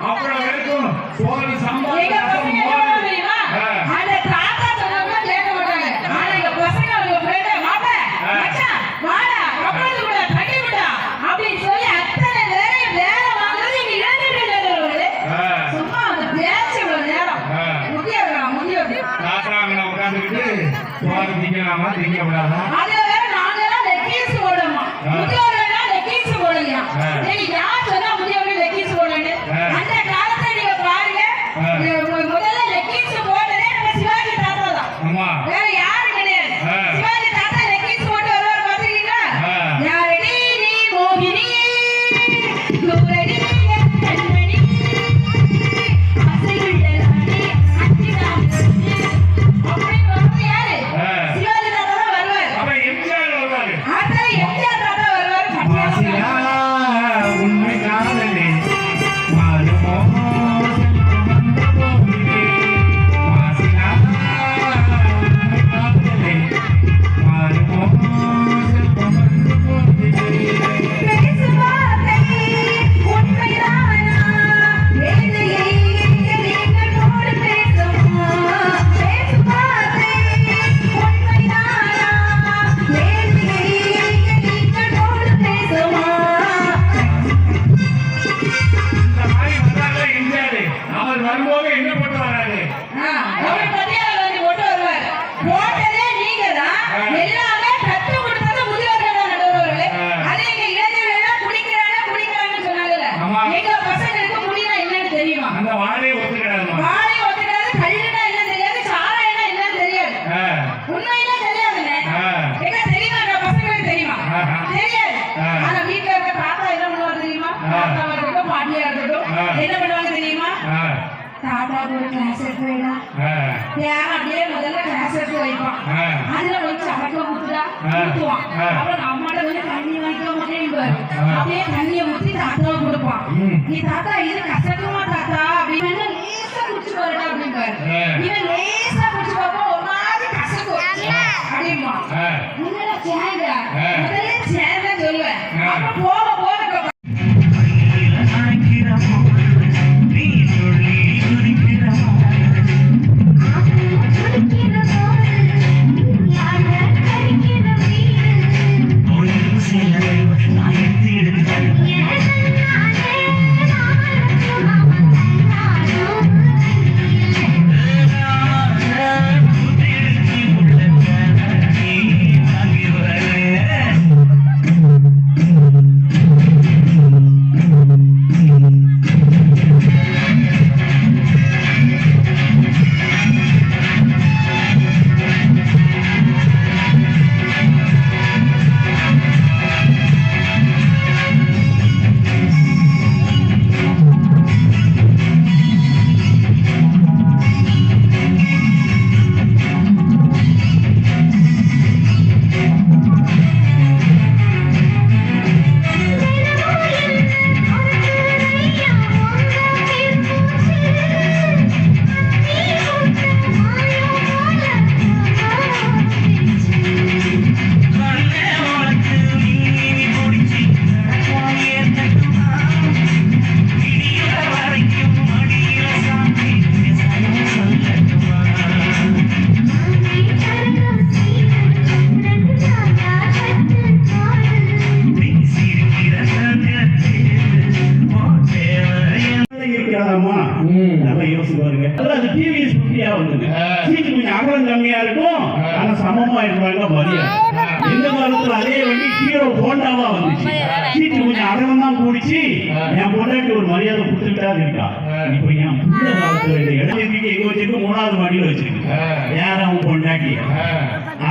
好。அப்படியே தண்ணியை ஊற்றி தாத்தா கொடுப்பான் நீ தாத்தா இது கசக்குமா தாத்தா? அப்படின்னு லேசா குடிச்சு போறா அப்படிம்பாரு இவன் லேசா குடிச்சு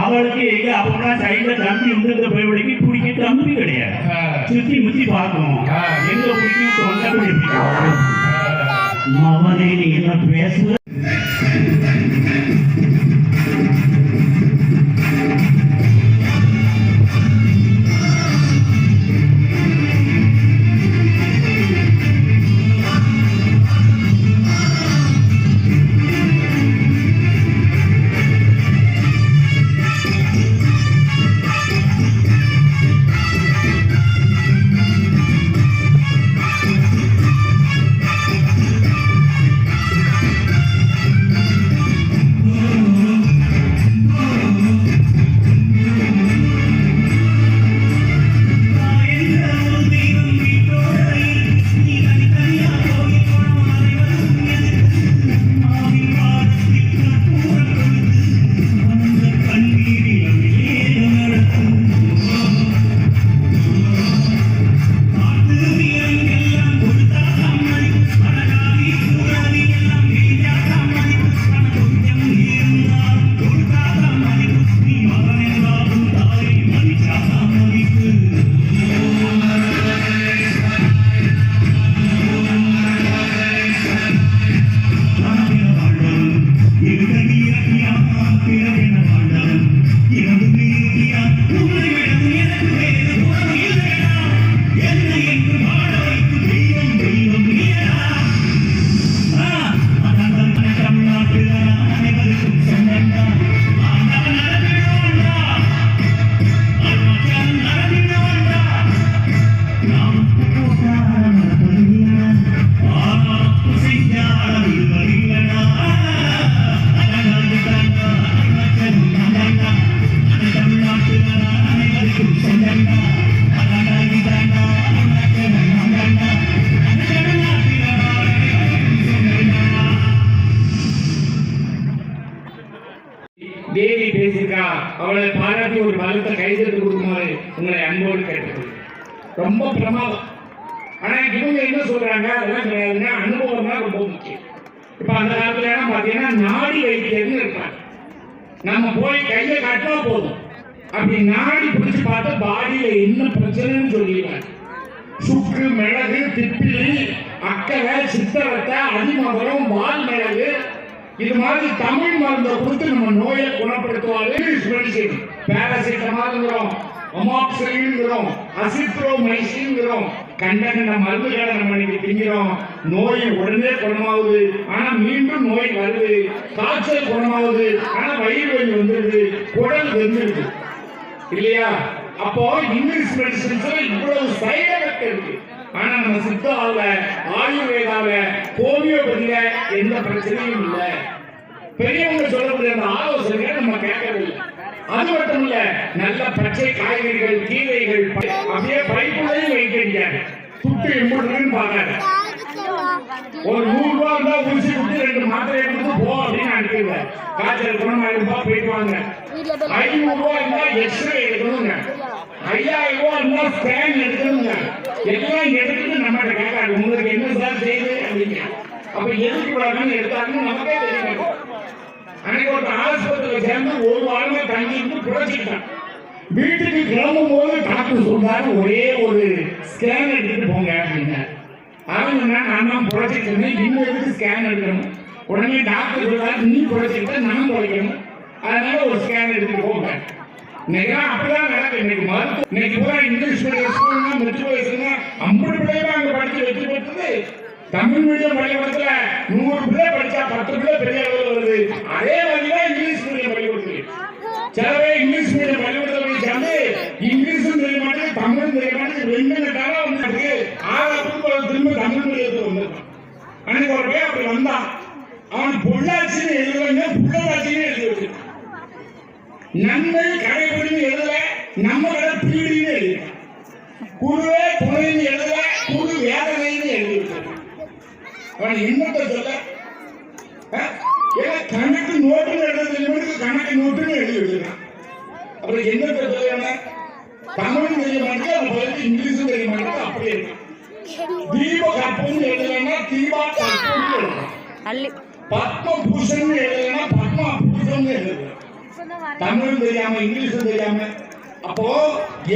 அவளுக்கு எங்க அப்பதான் சைட்ல தம்பி இருந்திருந்த பயவழிக்கு பிடிக்க தம்பி கிடையாது. சுத்தி முத்தி பார்க்கணும். எங்க பிடிக்கும் தொண்டை பிடிக்கும் மவனே நீ என்ன பேசுற? தேவி பேசியிருக்கா அவளை பாராட்டி ஒரு பலத்தை கைதட்டு கொடுக்குமாறு உங்களை அன்போடு கேட்டுக்கொள்கிறேன். ரொம்ப பிரமாதம். ஆனா இவங்க என்ன சொல்றாங்க? அதெல்லாம் கிடையாதுங்க. அனுபவம் தான் ரொம்ப முக்கியம். இப்ப அந்த காலத்துல எல்லாம் பாத்தீங்கன்னா நாடி வைத்தியர்னு இருப்பாங்க. நம்ம போய் கையை காட்டினா போதும். அப்படி நாடி பிடிச்சு பார்த்தா பாடியில என்ன பிரச்சனைன்னு சொல்லிடுவாங்க. சுக்கு மிளகு திப்பிலி அக்கறை சித்தரத்தை அதிமதுரம் வால் மிளகு இது மாதிரி தமிழ் மருந்தை கொடுத்து நம்ம நோயை குணப்படுத்துவாங்க இங்கிலீஷ் மெடிசின் பேராசிட்டமால்ங்கிறோம் அமாக்சிலிங்கிறோம் அசித்ரோமைசின்ங்கிறோம் கண்ட கண்ட மருந்துகளை நம்ம இன்னைக்கு திங்கிறோம். நோய் உடனே குணமாகுது ஆனா மீண்டும் நோய் வருது. காய்ச்சல் குணமாகுது ஆனா வயிறு வலி வந்துடுது குடல் வெந்துடுது இல்லையா? அப்போ இங்கிலீஷ் மெடிசின்ஸ்ல இவ்வளவு சைடு எஃபெக்ட் இருக்கு. ஆனா நம்ம சித்தாவில ஆயுர்வேதாவில ஹோமியோபதியில எந்த பிரச்சனையும் இல்லை. பெரியவங்க சொல்லக்கூடிய அந்த ஆலோசனைகளை நம்ம கேட்கறது அது மட்டும் இல்ல நல்ல பச்சை காய்கறிகள் கீரைகள் அப்படியே பைப்புலையும் வைக்கிறீங்க துட்டு எம்புடுன்னு பாக்காத ஒரு நூறு ரூபா இருந்தா ஊசி கொடுத்து ரெண்டு மாத்திரை கொடுத்து போ அப்படின்னு அனுப்பிடுவேன் காய்ச்சல் குணமாயிருப்பா போயிட்டு வாங்க. ஐநூறு ரூபாய் இருந்தா எக்ஸ்ரே எடுக்கணுங்க. ஐயாயிரம் ரூபாய் இருந்தா ஸ்கேன் எடுக்கணுங்க. எல்லாம் எடுத்து நம்மகிட்ட கேட்காது உங்களுக்கு என்ன சார் செய்யுது அப்படிங்க அப்ப எதுக்கு விடாமல் எடுத்தாங்கன்னு நமக்கே தெரியும். அன்னைக்கு ஒரு ஆஸ்பத்திரியில சேர்ந்து ஒரு வாரமே தங்கி இருந்து புழைச்சிக்கிட்டான் வீட்டுக்கு கிளம்பும் போது டாக்டர் சொல்றாரு ஒரே ஒரு ஸ்கேன் எடுத்துட்டு போங்க அப்படின்னு அவங்க நான் தான் புழைச்சிட்டு இருந்தேன் இன்னும் எதுக்கு ஸ்கேன் எடுக்கணும்? உடனே டாக்டர் சொல்றாரு நீ புழைச்சிக்கிட்ட நான் புழைக்கணும் அதனால ஒரு ஸ்கேன் எடுத்துட்டு போங்க. இன்னைக்கு அப்படிதான் நடக்குது. இன்னைக்கு மருத்துவம் இன்னைக்கு பூரா இங்கிலீஷ் மீடியம் ஸ்கூல்னா மெட்ரிக் வயசுங்க ஐம்பது பிள்ளைங்க அங்க படிச்சு வெற்றி பெற்றது தமிழ் மீடியம் பள்ளிக்கூடத்துல நூறு பிள்ளை படிச்சா பத்து பிள்ளை பெரிய அளவில் வருது. அதே மாதிரிதான் இங்கிலீஷ் மீடியம் பள்ளிக்கூடத்துல சில பேர் இங்கிலீஷ் மீடியம் பள்ளிக்கூடத்துல போய் சேர்ந்து இங்கிலீஷும் தெரிய மாட்டேங்குது தமிழும் தெரிய மாட்டேங்குது ரெண்டு நட்டாலும் வந்து ஆறாவது திரும்ப தமிழ் மீடியத்துக்கு வந்திருக்கான் அன்னைக்கு ஒரு பையன் அப்படி வந்தான். அவன் பொள்ளாச்சின்னு எழுதுவாங்க புள்ளதாச்சின்னு எழுதி வச்சிருக்கான் நன்மை கடைபிடின்னு எழுதல நம்ம கடை பீடின்னு எழுதி குருவே துணைன்னு எழுதல குரு வேதனைன்னு எழுதி வச்சிருக்கான் அவன் என்னத்த சொல்ல? ஏன்னா கணக்கு நோட்டுன்னு எழுதுறது இவனுக்கு கணக்கு நோட்டுன்னு எழுதி வச்சிருக்கான். அப்புறம் என்னத்த சொல்ல? தமிழும் தெரிய மாட்டேங்குது அவன் பதிலுக்கு இங்கிலீஷும் தெரிய மாட்டேங்குது அப்படியே இருக்கான். தீப கற்பம்னு எழுதலைன்னா தீபா கற்பம்னு எழுதுறான் பத்ம பூஷன் எழுதலைன்னா பத்மா பூஷன் எழுதுறான் தமிழும் தெரியாம இங்கிலீஷும் தெரியாம அப்போ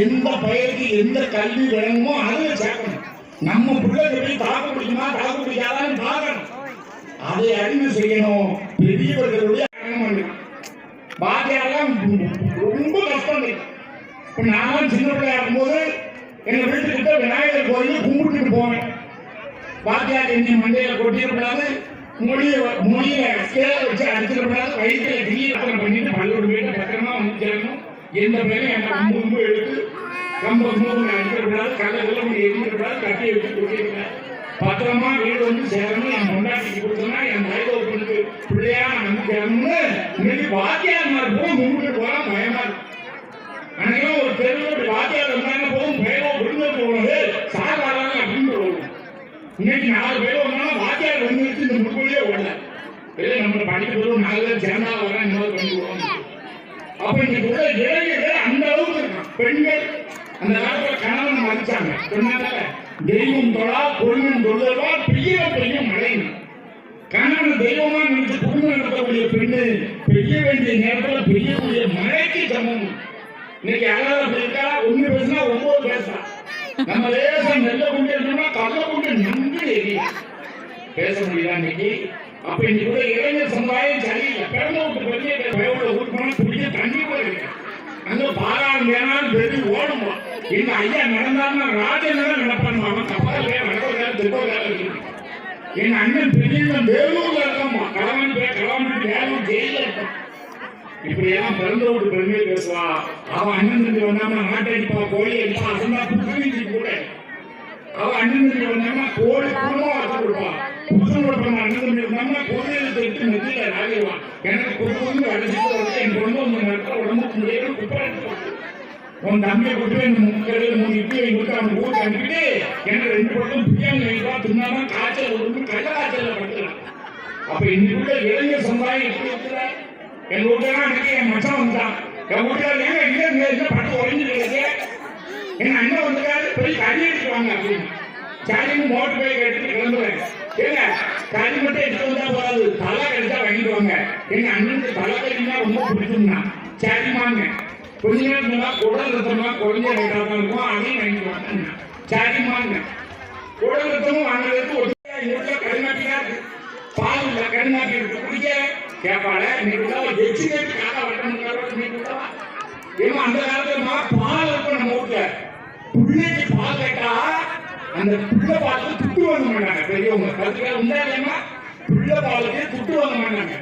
எந்த பயிருக்கு எந்த கல்வி வேணுமோ அதுல சேர்க்கணும். நம்ம பிள்ளைங்க போய் தாக்கு பிடிக்குமா தாக்கு பிடிக்காதான்னு பார்க்கணும். அதை அறிவு செய்யணும். பெரியவர்களுடைய பாக்கியாலாம் ரொம்ப கஷ்டம். இருக்கு இப்ப நானும் சின்ன பிள்ளையா இருக்கும்போது எங்க வீட்டுக்கிட்ட விநாயகர் கோயில் கும்பிட்டுட்டு போனேன் பாக்கியார் எண்ணி மண்டையில கொட்டிடக்கூடாது மொழிய மொழியை ஸ்கேல வச்சு அடிச்சிடக்கூடாது வயிற்றுல கிளீன பண்ணிட்டு பல்லோடு எந்த பேரும் என்ன முன்பு எடுத்து ரொம்ப மூணு அடிச்சிடக்கூடாது கல்ல வெள்ள முடி எரிஞ்சிடக்கூடாது கட்டியை வச்சு கொட்டிடக்கூடாது பத்திரமா வீடு வந்து சேரணும். என் பொண்டாட்டிக்கு கொடுத்தோம்னா என் வயது பொண்ணுக்கு பிள்ளையா நம்பிக்கிறோம்னு இன்னைக்கு வாத்தியார் மாதிரி போய் கும்பிட்டு போலாம் பயமா இருக்கு. அன்னைக்கு ஒரு தெருவோட வாத்தியார் வந்தாங்க. போதும் பயமா விருந்த போனது சார் வராங்க அப்படின்னு சொல்லுவோம் இன்னைக்கு நாலு பேர் வந்தாலும் வாத்தியார் வந்துருச்சு இந்த முற்கொள்ளியே ஓடல. இல்லை நம்ம படிக்க போதும் நாலு பேர் சேர்ந்தா வரேன் இன்னொரு பண்ணி போகணும் அப்ப இன்னைக்கு உள்ள இளைஞர்கள் அந்த அளவுக்கு இருக்கான் பெண்கள் அந்த காலத்துல கணவன் மதிச்சாங்க. பெண்ணால தெய்வம் தொழா பொருளும் தொழுவா பெரிய பெரிய மழை கணவன் தெய்வமா நினைச்சு குடும்பம் நடத்தக்கூடிய பெண்ணு பெய்ய வேண்டிய நேரத்துல பெய்யக்கூடிய மழைக்கு சமம் இன்னைக்கு யாராவது அப்படி இருக்கா ஒண்ணு பேசினா ஒன்பது பேசலாம் நம்ம லேசம் நெல்ல கொண்டு இருந்தோம்னா கல்ல கொண்டு நன்றி பேச முடியல இன்னைக்கு? அப்ப இன்னைக்கு இளைஞர் சமுதாயம் சரியில்லை. பிறந்த விட்டு பெரிய பயவோட ஊருக்கு போனா தண்ணி கூட அங்க வேணாலும் பெரிய ஓடுமா? எங்க ஐயா நடந்தாருன்னா ராஜன் தான் நடப்பான் அவன் கப்பல் வேலை வேலை இருக்கு எங்க அண்ணன் பெரிய வேலூர்ல இருக்கம்மா. கலவன் பேர் கலவன் வேலூர் ஜெயில இருக்கான். இப்படி எல்லாம் பிறந்த விட்டு பெருமையை அவன் அண்ணன் தம்பி வந்தாம நாட்டை அடிப்பா கோழி அடிப்பா அசந்தா புதுநீதி கூட. அவன் அண்ணன் தம்பி வந்தாம கோழி குடும்பம் வச்சு கொடுப்பான் புதுசு கொடுப்பாங்க அண்ணன் தம்பி வந்தாம எனக்கு குடும்பம் என் குடும்பம் உடம்புக்கு முடியாது குப்பை உன் தம்பியை கொண்டு போய் இந்த மூணு இட்லி வாங்கி கொடுத்து அவன் ஊருக்கு அனுப்பிட்டு எனக்கு ரெண்டு பக்கம் பிரியாணி வாங்கிப்பா தின்னாதான் காய்ச்சல் விழுந்து கள்ள காய்ச்சல்ல படுத்துக்கலாம் அப்ப இன்னைக்குள்ள இளைஞர் சமுதாயம் எப்படி இருக்கிற எங்க அன்னைக்கு என் மச்சான் வந்தான். என் வீட்டுல ஏங்க இங்க இங்க பட்டு அண்ணன் வந்துட்டாரு போய் கறி வாங்க அப்படின்னு. சரின்னு மோட்டர் பைக் எடுத்துட்டு கிளம்புறேன். ஏங்க கறி மட்டும் எடுத்து வந்தா போதாது. தலை கிடைச்சா வாங்கிட்டு வாங்க எங்க அண்ணனுக்கு தலை கறினா ரொம்ப பிடிக்கும்னா சரிமாங்க கொஞ்ச நேரம் இருந்தா குடல் ரத்தமா குழந்தை ரேட்டாக தான் இருக்கும். அதையும் வாங்கிட்டு வாங்க. சரிமாங்க குடல் ரத்தமும் வாங்குறதுக்கு ஒரு இன்னொரு கடுநாட்டியா இருக்கு பால் இல்ல கருமாட்டி இருக்கு. குடிக்க? கேட்பாள நீங்க எச்சு கேட்டு காக்கா வட்டணும் ஏமா அந்த காலத்துல பால் இருக்கும் நம்ம வீட்டுல பிள்ளைக்கு பால் கேட்டா அந்த பிள்ளை பாலுக்கு துட்டு வாங்க மாட்டாங்க பெரியவங்க. கருத்துக்கா உண்டா இல்லையா பிள்ளை பாலுக்கு துட்டு வாங்க மாட்டாங்க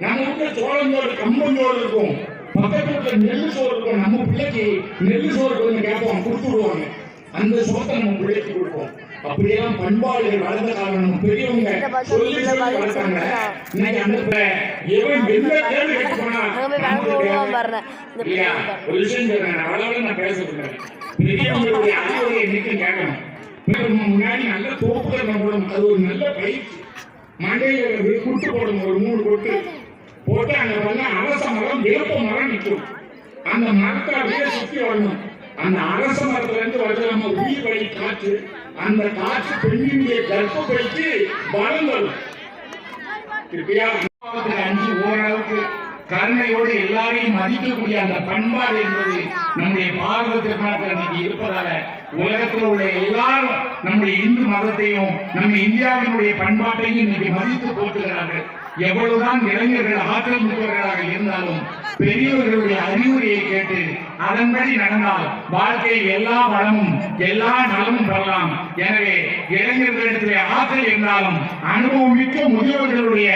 நம்ம வீட்டுல சோளஞ்சோறு கம்பஞ்சோறு இருக்கும். பக்கத்து வீட்டுல நெல் சோறு இருக்கும். நம்ம பிள்ளைக்கு நெல் சோறு கொஞ்சம் கேட்போம். கொடுத்து விடுவாங்க. அந்த சோத்தை நம்ம பிள்ளைக்கு கொடுப்போம். அப்படியெல்லாம் பண்பாடுகள் வளர்ந்த நம்ம பெரியவங்க சொல்லி சொல்லி வளர்த்தாங்க. இன்னைக்கு அந்த எவன் எந்த கேள்வி கேட்டு போனா? இல்லையா? ஒரு விஷயம் சொல்றேன். நான் நான் பேசக்கூடாது பெரியவங்களுடைய அறிவுரை என்னைக்கும் கேட்கணும். முன்னாடி நல்ல தோப்புகள் நம்ம போடணும் அது ஒரு நல்ல பயிற்சி. மண்டையில குட்டு போடணும் ஒரு மூணு கொட்டு போட்டு அங்க வந்து அரச மரம் வேப்ப மரம் நிற்கும் அந்த மரத்தை அப்படியே சுத்தி வரணும் அந்த அரச மரத்துல இருந்து வருது நம்ம உயிர் வழி காற்று அந்த காற்று பெண்ணினுடைய கர்ப்பப்பைக்கு பலம் வரும் திருப்பியா அஞ்சு ஓரளவுக்கு கருணையோடு எல்லாரையும் மதிக்கக்கூடிய அந்த பண்பாடு என்பது நம்முடைய பாரத திருமணத்தில் இன்னைக்கு இருப்பதால உலகத்தில் உள்ள எல்லாரும் நம்முடைய இந்து மதத்தையும் நம்ம இந்தியாவினுடைய பண்பாட்டையும் இன்னைக்கு மதித்து போற்றுகிறார்கள். எவ்வளவுதான் இளைஞர்கள் ஆற்றல் மிக்கவர்களாக இருந்தாலும் பெரியவர்களுடைய அறிவுரையை கேட்டு அதன்படி நடந்தால் வாழ்க்கையில் எல்லா வளமும் எல்லா நலமும் பெறலாம். எனவே இளைஞர்களிடத்திலே ஆற்றல் இருந்தாலும் அனுபவம் மிக்க முதியவர்களுடைய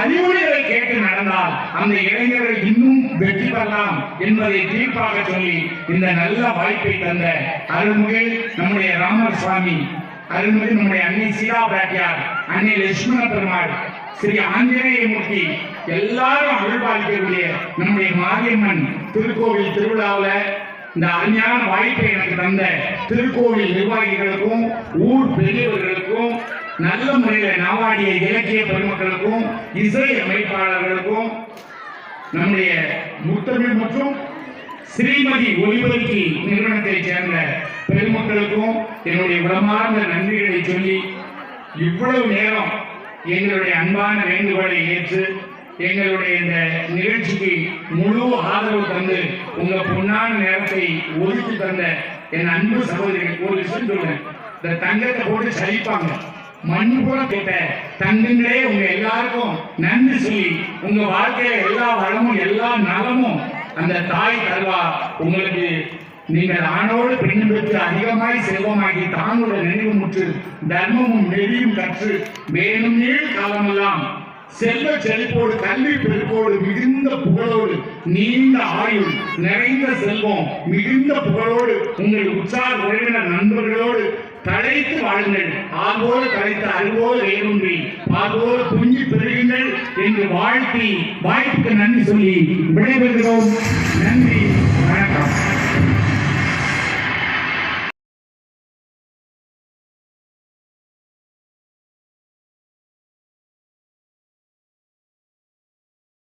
அறிவுரைகளை கேட்டு நடந்தால் அந்த இளைஞர்கள் இன்னும் வெற்றி பெறலாம் என்பதை தீர்ப்பாக சொல்லி இந்த நல்ல வாய்ப்பை தந்த அருள்மிகு நம்முடைய ராமர் சுவாமி அருள்மிகு நம்முடைய அன்னை சீதா பிராட்டியார் அன்னை லட்சுமண பெருமாள் ஸ்ரீ ஆஞ்சநேயமூர்த்தி எல்லாரும் அருள்பாலிக்கக்கூடிய நம்முடைய மாரியம்மன் திருக்கோவில் திருவிழாவில் இந்த அருமையான வாய்ப்பை எனக்கு தந்த திருக்கோவில் நிர்வாகிகளுக்கும் ஊர் பெரியவர்களுக்கும் நல்ல முறையில் நாவாடிய இலக்கிய பெருமக்களுக்கும் இசை அமைப்பாளர்களுக்கும் நம்முடைய முத்தமிழ் மற்றும் ஸ்ரீமதி ஒலிபெருக்கி நிறுவனத்தைச் சேர்ந்த பெருமக்களுக்கும் என்னுடைய விடமார்ந்த நன்றிகளை சொல்லி இவ்வளவு நேரம் எங்களுடைய அன்பான வேண்டுகோளை ஏற்று எங்களுடைய இந்த நிகழ்ச்சிக்கு முழு ஆதரவு தந்து உங்க பொன்னான நேரத்தை ஒதுக்கி தந்த என் அன்பு சகோதரிகள் ஒரு விஷயம் சொல்றேன். இந்த தங்கத்தை போட்டு சலிப்பாங்க. மண் போல கேட்ட தங்கங்களே உங்க எல்லாருக்கும் நன்றி சொல்லி உங்க வாழ்க்கையில எல்லா வளமும் எல்லா நலமும் அந்த தாய் தருவா உங்களுக்கு நீங்கள் ஆணோடு பெண் பெற்று அதிகமாய் செல்வமாகி தாங்களோட நினைவு முற்று தர்மமும் நெறியும் கற்று வேணும் காலமெல்லாம் செல்வ செழிப்போடு கல்வி பெருக்கோடு மிகுந்த புகழோடு நீண்ட ஆயுள் நிறைந்த செல்வம் மிகுந்த புகழோடு உங்கள் உற்சாக உறவினர் நண்பர்களோடு தழைத்து வாழுங்கள். ஆகோடு தழைத்து அறிவோடு வேரூன்றி ஆகோடு குஞ்சு பெறுவீர்கள் என்று வாழ்த்தி வாய்ப்புக்கு நன்றி சொல்லி விடைபெறுகிறோம். நன்றி வணக்கம்.